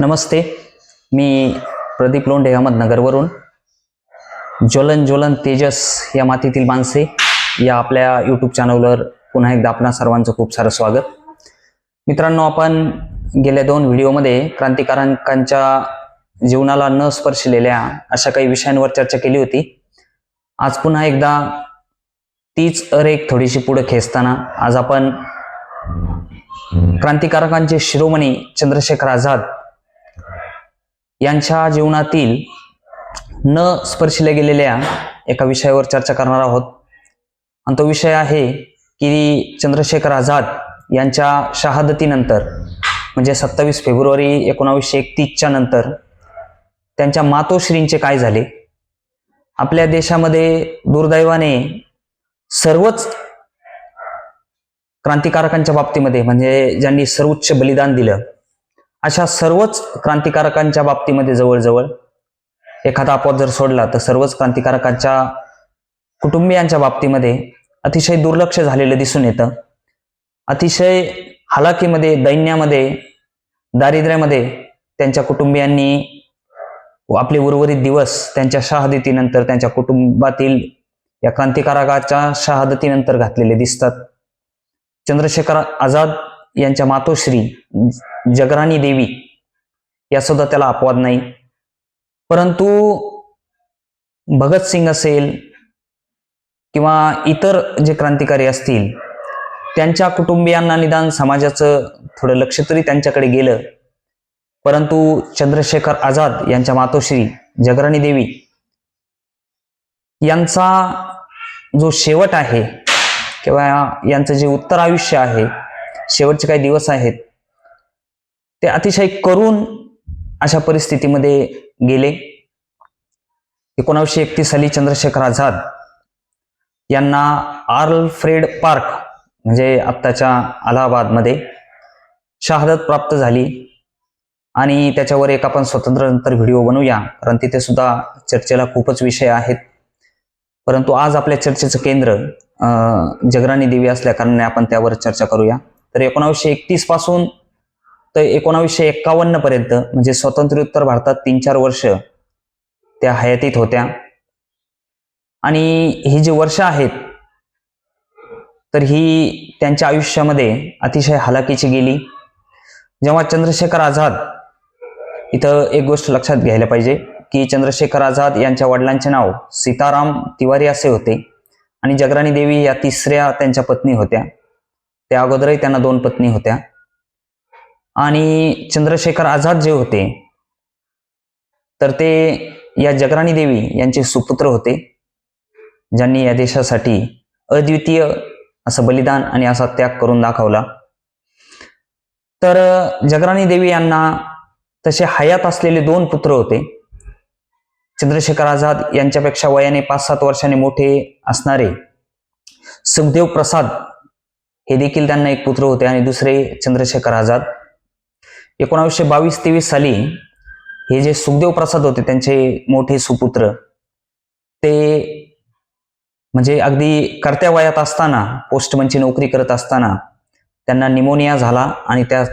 नमस्ते मी प्रदीप लोंढे अहमदनगरवरून. ज्वलन ज्वलन तेजस या मातीतील माणसे या आपल्या यूट्यूब चॅनलवर पुन्हा एकदा आपणा सर्वांचं खूप सारं स्वागत. मित्रांनो आपण गेल्या दोन व्हिडिओमध्ये क्रांतिकारकांच्या जीवनाला न स्पर्शलेल्या अशा काही विषयांवर चर्चा केली होती. आज पुन्हा एकदा तीच अरेक थोडीशी पुढे खेचताना आज आपण क्रांतिकारकांचे शिरोमणी चंद्रशेखर आझाद यांच्या जीवनातील न स्पर्शिल्या गेलेल्या एका विषयावर चर्चा करणार आहोत. आणि तो विषय आहे की चंद्रशेखर आझाद यांच्या शहादतीनंतर म्हणजे सत्तावीस फेब्रुवारी एकोणावीसशे एकतीसच्या नंतर त्यांच्या मातोश्रींचे काय झाले? आपल्या देशामध्ये दुर्दैवाने सर्वच क्रांतिकारकांच्या बाबतीमध्ये म्हणजे ज्यांनी सर्वोच्च बलिदान दिलं अशा सर्वच क्रांतिकारकांच्या बाबतीमध्ये जवळजवळ एखादा अपवाद जर सोडला तर सर्वच क्रांतिकारकांच्या कुटुंबियांच्या बाबतीमध्ये अतिशय दुर्लक्ष झालेलं दिसून येतं. अतिशय हालाकीमध्ये दैन्यामध्ये दारिद्र्यामध्ये त्यांच्या कुटुंबियांनी आपले उर्वरित दिवस त्यांच्या शहादतीनंतर त्यांच्या कुटुंबातील या क्रांतिकारकाच्या शहादतीनंतर घातलेले दिसतात. चंद्रशेखर आझाद यांच्या मातोश्री जगराणी देवी या सुद्धा त्याला अपवाद नाही. परंतु भगतसिंग असेल किंवा इतर जे क्रांतिकारी असतील त्यांच्या कुटुंबियांना निदान समाजाचं थोडं लक्ष तरी त्यांच्याकडे गेलं. परंतु चंद्रशेखर आझाद यांच्या मातोश्री जगराणी देवी यांचा जो शेवट आहे किंवा यांचं जे उत्तर आयुष्य आहे शेवटचे काही दिवस आहेत ते अतिशय करून अशा परिस्थितीमध्ये गेले. एकोणावीसशे एकतीस साली चंद्रशेखर आझाद यांना आर्ल फ्रेड पार्क म्हणजे आत्ताच्या अलाहाबादमध्ये शहादत प्राप्त झाली आणि त्याच्यावर एक आपण स्वतंत्र नंतर व्हिडिओ बनवूया कारण तिथे सुद्धा चर्चेला खूपच विषय आहेत. परंतु आज आपल्या चर्चेचं केंद्र जगराणी देवी असल्या कारणाने आपण त्यावर चर्चा करूया. तर एकोणावीसशे एकतीसपासून तर एकोणावीसशे एक्कावन्न पर्यंत म्हणजे स्वातंत्र्योत्तर भारतात तीन चार वर्ष त्या हयातीत होत्या. आणि ही जी वर्ष आहेत तर ही त्यांच्या आयुष्यामध्ये अतिशय हालाकीची गेली. जेव्हा चंद्रशेखर आझाद इथं एक गोष्ट लक्षात घ्यायला पाहिजे की चंद्रशेखर आझाद यांच्या वडिलांचे नाव सीताराम तिवारी असे होते. आणि जगराणी देवी या तिसऱ्या त्यांच्या पत्नी होत्या. त्या अगोदरही त्यांना दोन पत्नी होत्या. आणि चंद्रशेखर आझाद जे होते तर ते या जगराणी देवी यांचे सुपुत्र होते ज्यांनी या देशासाठी अद्वितीय असं बलिदान आणि असा त्याग करून दाखवला. तर जगराणी देवी यांना तसे हयात असलेले दोन पुत्र होते. चंद्रशेखर आझाद यांच्यापेक्षा वयाने पाच सात वर्षाने मोठे असणारे सुखदेव प्रसाद हे देखील त्यांना एक पुत्र होते आणि दुसरे चंद्रशेखर आझाद. एकोणावीसशे बावीस तेवीस साली हे जे सुखदेव प्रसाद होते त्यांचे मोठे सुपुत्र ते म्हणजे अगदी करत्या वयात असताना पोस्टमनची नोकरी करत असताना त्यांना निमोनिया झाला आणि त्यात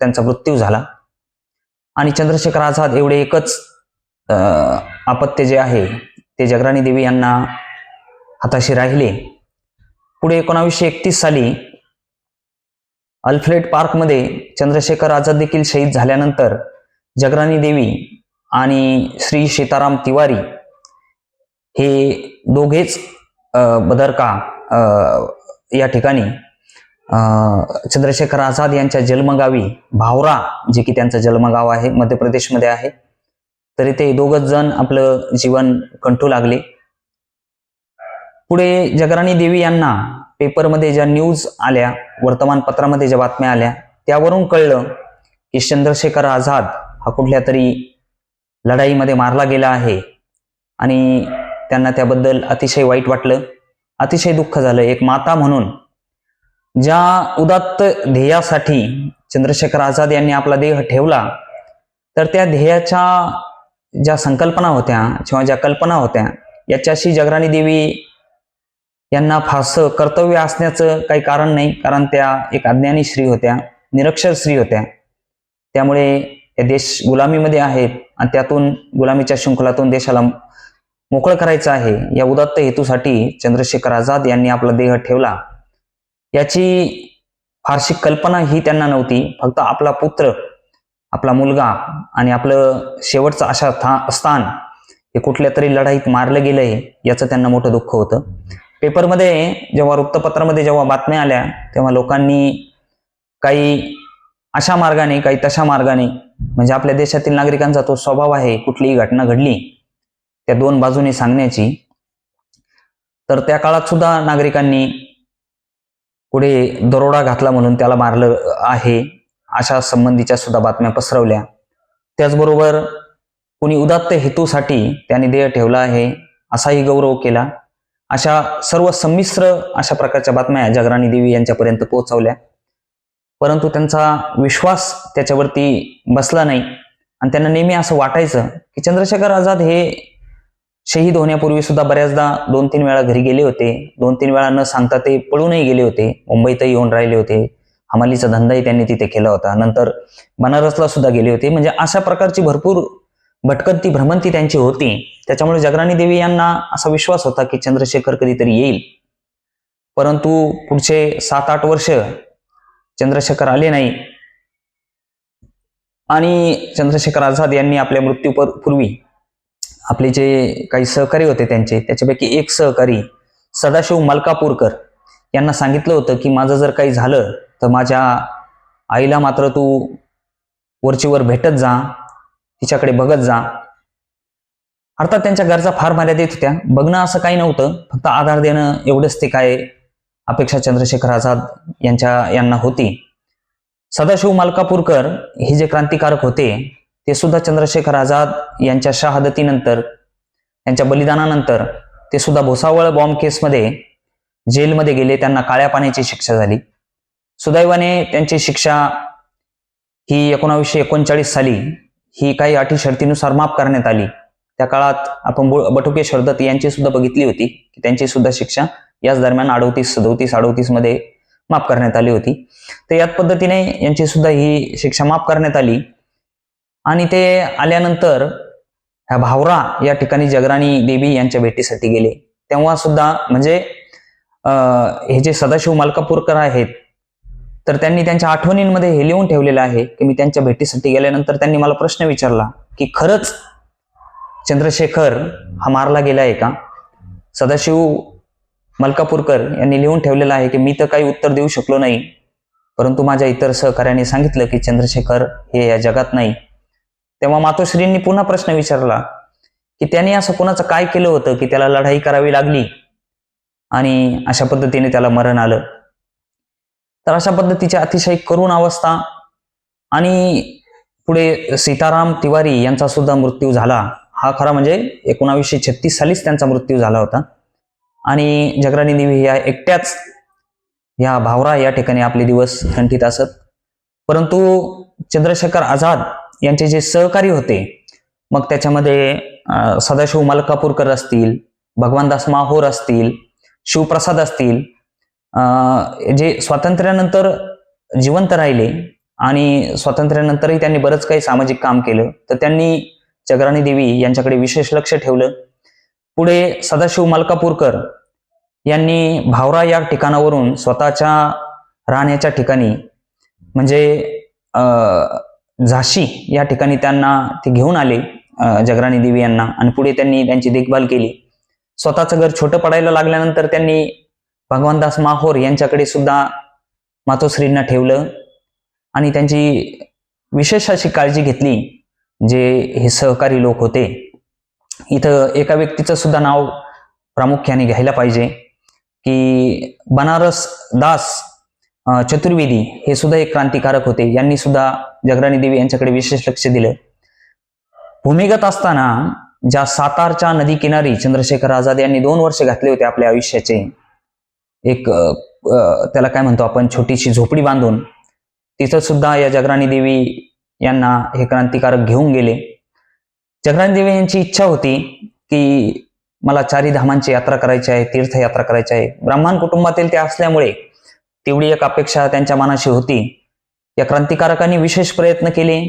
त्यांचा मृत्यू झाला. आणि चंद्रशेखर आझाद एवढे एकच आपत्य अपत्य जे आहे ते जगराणी देवी यांना हाताशी राहिले. पुढे एकोणावीसशे एकतीस साली अल्फ्रेड पार्कमध्ये चंद्रशेखर आझाद देखील शहीद झाल्यानंतर जगराणी देवी आणि श्री सीताराम तिवारी हे दोघेच अं, बदरका अं, या ठिकाणी अं, चंद्रशेखर आझाद यांच्या जन्मगावी भावरा जे की त्यांचं जन्मगाव आहे मध्य प्रदेशमध्ये आहे. तरी ते दोघच जण आपलं जीवन कंठू लागले. पुढे जगराणी देवी यांना पेपरमध्ये ज्या न्यूज आल्या वर्तमानपत्रामध्ये ज्या बातम्या आल्या त्यावरून कळलं की चंद्रशेखर आझाद हा कुठल्या तरी लढाईमध्ये मारला गेला आहे. आणि त्यांना त्याबद्दल अतिशय वाईट वाटलं. अतिशय दुःख झालं. एक माता म्हणून ज्या उदात्त ध्येयासाठी चंद्रशेखर आझाद यांनी आपला देह ठेवला तर त्या ध्येयाच्या ज्या संकल्पना होत्या किंवा ज्या कल्पना होत्या याच्याशी जगराणी देवी यांना फारसं कर्तव्य असण्याचं काही कारण नाही कारण त्या एक अज्ञानी स्त्री होत्या निरक्षर स्त्री होत्या. त्यामुळे हे देश गुलामीमध्ये आहेत आणि त्यातून गुलामीच्या शृंखलातून देशाला मोकळं करायचं आहे. या उदात्त हेतूसाठी चंद्रशेखर आझाद यांनी आपला देह ठेवला. याची फारशी कल्पना ही त्यांना नव्हती. फक्त आपला पुत्र आपला मुलगा आणि आपलं शेवटचं अशा था- स्थान हे कुठल्या तरी लढाईत मारलं गेलंय याचं त्यांना मोठं दुःख होतं. पेपरमध्ये जेव्हा वृत्तपत्रामध्ये जेव्हा बातम्या आल्या तेव्हा लोकांनी काही अशा मार्गाने काही तशा मार्गाने म्हणजे आपल्या देशातील नागरिकांचा तो स्वभाव आहे कुठलीही घटना घडली त्या दोन बाजूने सांगण्याची तर त्या काळात सुद्धा नागरिकांनी पुढे दरोडा घातला म्हणून त्याला मारलं आहे अशा संबंधीच्या सुद्धा बातम्या पसरवल्या. त्याचबरोबर कुणी उदात्त हेतूसाठी त्यांनी देह ठेवला आहे असाही गौरव केला. अशा सर्व संमिश्र अशा प्रकारच्या बातम्या जगराणी देवी यांच्यापर्यंत पोहोचवल्या. परंतु त्यांचा विश्वास त्याच्यावरती बसला नाही. आणि त्यांना नेहमी असं वाटायचं की चंद्रशेखर आझाद हे शहीद होण्यापूर्वी सुद्धा बऱ्याचदा दोन तीन वेळा घरी गेले होते. दोन तीन वेळा न सांगता ते पळूनही गेले होते. मुंबईतही येऊन राहिले होते. हमालीचा धंदाही त्यांनी तिथे केला होता. नंतर बनारसला सुद्धा गेले होते. म्हणजे अशा प्रकारची भरपूर भटकंती भ्रमंती त्यांची होती. त्याच्यामुळे जगराणी देवी यांना असा विश्वास होता की चंद्रशेखर कधीतरी येईल. परंतु पुढचे सात आठ वर्ष चंद्रशेखर आले नाही. आणि चंद्रशेखर आझाद यांनी आपल्या मृत्यू पूर्वी आपले जे काही सहकारी होते त्यांचे त्याच्यापैकी एक सहकारी सदाशिव मलकापूरकर यांना सांगितलं होतं की माझं जर काही झालं तर माझ्या आईला मात्र तू वरचीवर भेटत जा. तिच्याकडे बघत जा. अर्थात त्यांच्या गरजा फार मर्यादित होत्या. बघणं असं काही नव्हतं. फक्त आधार देणं एवढंच ते काय अपेक्षा चंद्रशेखर आझाद यांच्या यांना होती. सदाशिव मालकापूरकर हे जे क्रांतिकारक होते ते सुद्धा चंद्रशेखर आझाद यांच्या शहादतीनंतर त्यांच्या बलिदानानंतर ते सुद्धा भुसावळ बॉम्ब केसमध्ये जेलमध्ये गेले. त्यांना काळ्या पाण्याची शिक्षा झाली. सुदैवाने त्यांची शिक्षा ही एकोणावीसशे एकोणचाळीस साली ही काही अटी शर्तीनुसार माफ करण्यात आली. त्या काळात आपण बटुके शरदत यांची सुद्धा बघितली होती की त्यांची सुद्धा शिक्षा याच दरम्यान अडोतीस सदोतीस अडोतीसमध्ये माफ करण्यात आली होती. तर याच पद्धतीने यांची सुद्धा ही शिक्षा माफ करण्यात आली. आणि ते आल्यानंतर ह्या भावरा या ठिकाणी जगराणी देवी यांच्या भेटीसाठी गेले. तेव्हा सुद्धा म्हणजे हे जे सदाशिव मलकापूरकर आहेत तर त्यांनी त्यांच्या आठवणींमध्ये हे लिहून ठेवलेलं आहे की मी त्यांच्या भेटीसाठी गेल्यानंतर त्यांनी मला प्रश्न विचारला की खरंच चंद्रशेखर हा मारला गेला आहे का? सदाशिव मलकापूरकर यांनी लिहून ठेवलेलं आहे की मी तर काही उत्तर देऊ शकलो नाही परंतु माझ्या इतर सहकार्याने सांगितलं की चंद्रशेखर हे या जगात नाही. तेव्हा मातोश्रींनी पुन्हा प्रश्न विचारला की त्याने असं कोणाचं काय केलं होतं की त्याला लढाई करावी लागली? आणि अशा पद्धतीने त्याला मरण आलं. तर अशा पद्धतीची अतिशय करुण अवस्था. आणि पुढे सीताराम तिवारी यांचा सुद्धा मृत्यू झाला. हा खरा म्हणजे एकोणावीसशे छत्तीस सालीच त्यांचा मृत्यू झाला होता. आणि जगराणी देवी या एकट्याच या भावरा या ठिकाणी आपले दिवस थंडीत असत. परंतु चंद्रशेखर आझाद यांचे जे सहकारी होते मग त्याच्यामध्ये सदाशिव मलकापूरकर असतील भगवानदास माहोर असतील शिवप्रसाद असतील जे स्वातंत्र्यानंतर जिवंत राहिले आणि स्वातंत्र्यानंतरही त्यांनी बरंच काही सामाजिक काम केलं तर त्यांनी जगराणी देवी यांच्याकडे विशेष लक्ष ठेवलं. पुढे सदाशिव मालकापूरकर यांनी भावरा या ठिकाणावरून स्वतःच्या राहण्याच्या ठिकाणी म्हणजे झाशी या ठिकाणी त्यांना ते घेऊन आले जगराणी देवी यांना. आणि पुढे त्यांनी त्यांची देखभाल केली. स्वतःचं घर छोटं पडायला लागल्यानंतर त्यांनी भगवानदास माहोर यांच्याकडे सुद्धा मातोश्रींना ठेवलं आणि त्यांची विशेष अशी काळजी घेतली जे हे सहकारी लोक होते. इथं एका व्यक्तीचं सुद्धा नाव प्रामुख्याने घ्यायला पाहिजे की बनारस दास चतुर्वेदी हे सुद्धा एक क्रांतिकारक होते. यांनी सुद्धा जगराणी देवी यांच्याकडे विशेष लक्ष दिलं. भूमिगत असताना ज्या सातारच्या नदी किनारी चंद्रशेखर आझाद यांनी दोन वर्ष घातले होते आपल्या आयुष्याचे एक त्याला काय म्हणतो आपण छोटीशी झोपडी बांधून तिथं सुद्धा या जगराणी देवी यांना हे क्रांतिकारक घेऊन गेले. जगराणी देवी यांची इच्छा होती की मला चारी धामांची यात्रा करायची आहे तीर्थयात्रा करायची आहे. ब्राह्मण कुटुंबातील ते असल्यामुळे तेवढी एक अपेक्षा त्यांच्या मनाशी होती. या क्रांतिकारकांनी विशेष प्रयत्न केले.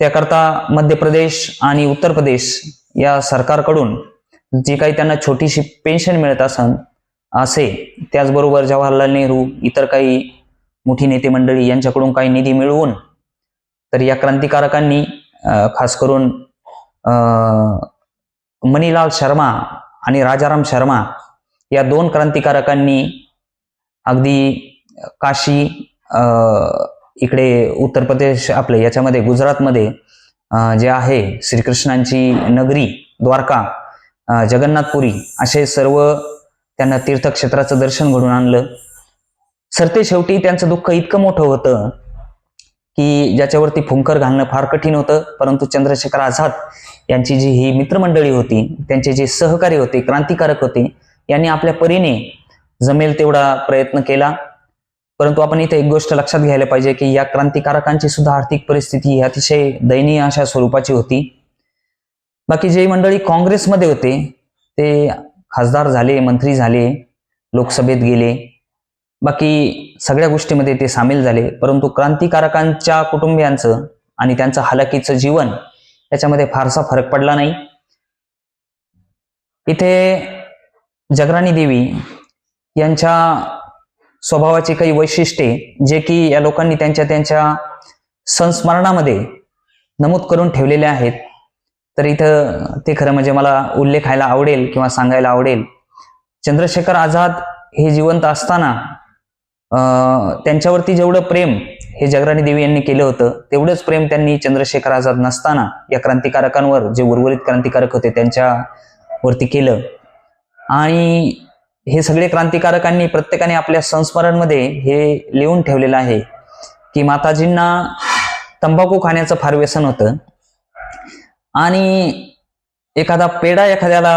त्याकरता मध्य प्रदेश आणि उत्तर प्रदेश या सरकारकडून जी काही त्यांना छोटीशी पेन्शन मिळत असन असे. त्याचबरोबर जवाहरलाल नेहरू इतर काही मोठी नेते मंडळी यांच्याकडून काही निधी मिळवून तर या क्रांतिकारकांनी खास करून मणिलाल शर्मा आणि राजाराम शर्मा या दोन क्रांतिकारकांनी अगदी काशी इकडे उत्तर प्रदेश आपले याच्यामध्ये गुजरातमध्ये जे आहे श्रीकृष्णांची नगरी द्वारका जगन्नाथपुरी असे सर्व त्यांना तीर्थक्षेत्राचं दर्शन घडून आणलं. सरते शेवटी त्यांचं दुःख इतकं मोठं होतं की ज्याच्यावरती फुंकर घालणं फार कठीण होतं. परंतु चंद्रशेखर आझाद यांची जी ही मित्रमंडळी होती त्यांचे जे सहकारी होते क्रांतिकारक होते यांनी आपल्या परीने जमेल तेवढा प्रयत्न केला. परंतु आपण इथे एक गोष्ट लक्षात घ्यायला पाहिजे की या क्रांतिकारकांची सुद्धा आर्थिक परिस्थिती ही अतिशय दयनीय अशा स्वरूपाची होती. बाकी जे मंडळी काँग्रेसमध्ये होते ते खासदार झाले मंत्री झाले लोकसभेत गेले. बाकी सगळ्या गोष्टीमध्ये ते सामील झाले. परंतु क्रांतिकारकांच्या कुटुंबियांचं आणि त्यांचं हलाकीचं जीवन याच्यामध्ये फारसा फरक पडला नाही. इथे जगराणी देवी यांच्या स्वभावाची काही वैशिष्ट्ये जे की या लोकांनी त्यांच्या त्यांच्या संस्मरणामध्ये नमूद करून ठेवलेले आहेत. तर इथं ते खरं म्हणजे मला उल्लेखायला आवडेल किंवा सांगायला आवडेल. चंद्रशेखर आझाद हे जिवंत असताना त्यांच्यावरती जेवढं प्रेम हे जगराणी देवी यांनी केलं होतं तेवढंच प्रेम त्यांनी चंद्रशेखर आझाद नसताना या क्रांतिकारकांवर जे उर्वरित क्रांतिकारक होते त्यांच्यावरती केलं. आणि हे सगळे क्रांतिकारकांनी प्रत्येकाने आपल्या संस्मरणमध्ये हे लिहून ठेवलेलं आहे की माताजींना तंबाखू खाण्याचं फार व्यसन होतं. आणि एखादा पेढा एखाद्याला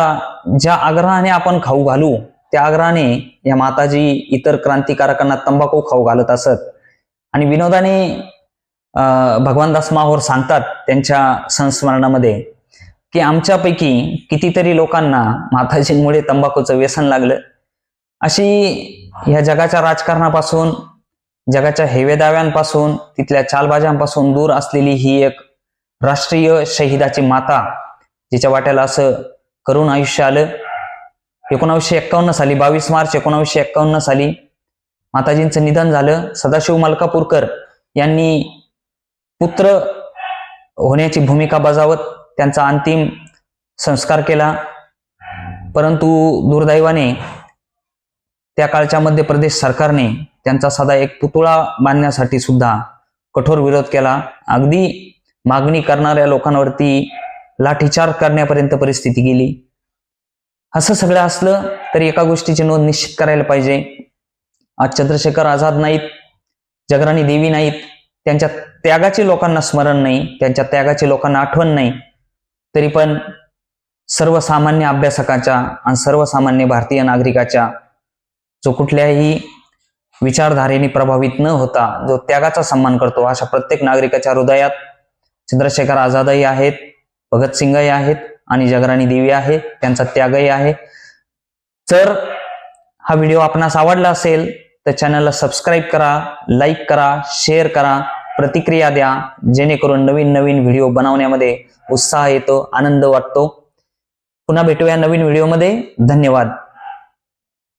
ज्या आग्रहाने आपण खाऊ घालू त्या आग्रहाने या माताजी इतर क्रांतिकारकांना तंबाखू खाऊ घालत असत. आणि विनोदाने भगवानदास माहोर सांगतात त्यांच्या संस्मरणामध्ये की आमच्यापैकी कितीतरी लोकांना माताजींमुळे तंबाखूचं व्यसन लागलं. अशी ह्या जगाच्या राजकारणापासून जगाच्या हेवेदाव्यांपासून तिथल्या चालबाजांपासून दूर असलेली ही एक राष्ट्रीय शहीदाची माता जिच्या वाट्याला असं करून आयुष्य आलं. एकोणावीसशे एक्कावन्न साली बावीस मार्च एकोणावीसशे एक्कावन्न साली माताजींचं निधन झालं. सदाशिव मलकापूरकर यांनी पुत्र होण्याची भूमिका बजावत त्यांचा अंतिम संस्कार केला. परंतु दुर्दैवाने त्या काळच्या मध्य प्रदेश सरकारने त्यांचा साधा एक पुतळा बांधण्यासाठी सुद्धा कठोर विरोध केला. अगदी मागणी करणाऱ्या लोकांवरती लाठीचार करण्यापर्यंत परिस्थिती गेली. असं सगळं असलं तरी एका गोष्टीची नोंद निश्चित करायला पाहिजे. आज चंद्रशेखर आझाद नाहीत जगराणी देवी नाहीत त्यांच्या त्यागाचे लोकांना स्मरण नाही त्यांच्या त्यागाचे लोकांना आठवण नाही तरी पण सर्वसामान्य अभ्यासकाच्या आणि सर्वसामान्य भारतीय नागरिकाच्या जो कुठल्याही विचारधारेने प्रभावित न होता जो त्यागाचा सन्मान करतो अशा प्रत्येक नागरिकाच्या हृदयात चंद्रशेखर आझादही आहेत भगतसिंगही आहेत आणि जगराणी देवी आहे त्यांचा त्यागही आहे. जर हा व्हिडिओ आपणास आवडला असेल तर चॅनलला सबस्क्राईब करा लाईक करा शेअर करा प्रतिक्रिया द्या जेणेकरून नवीन नवीन व्हिडिओ बनवण्यामध्ये उत्साह येतो आनंद वाटतो. पुन्हा भेटूया नवीन व्हिडिओमध्ये. धन्यवाद.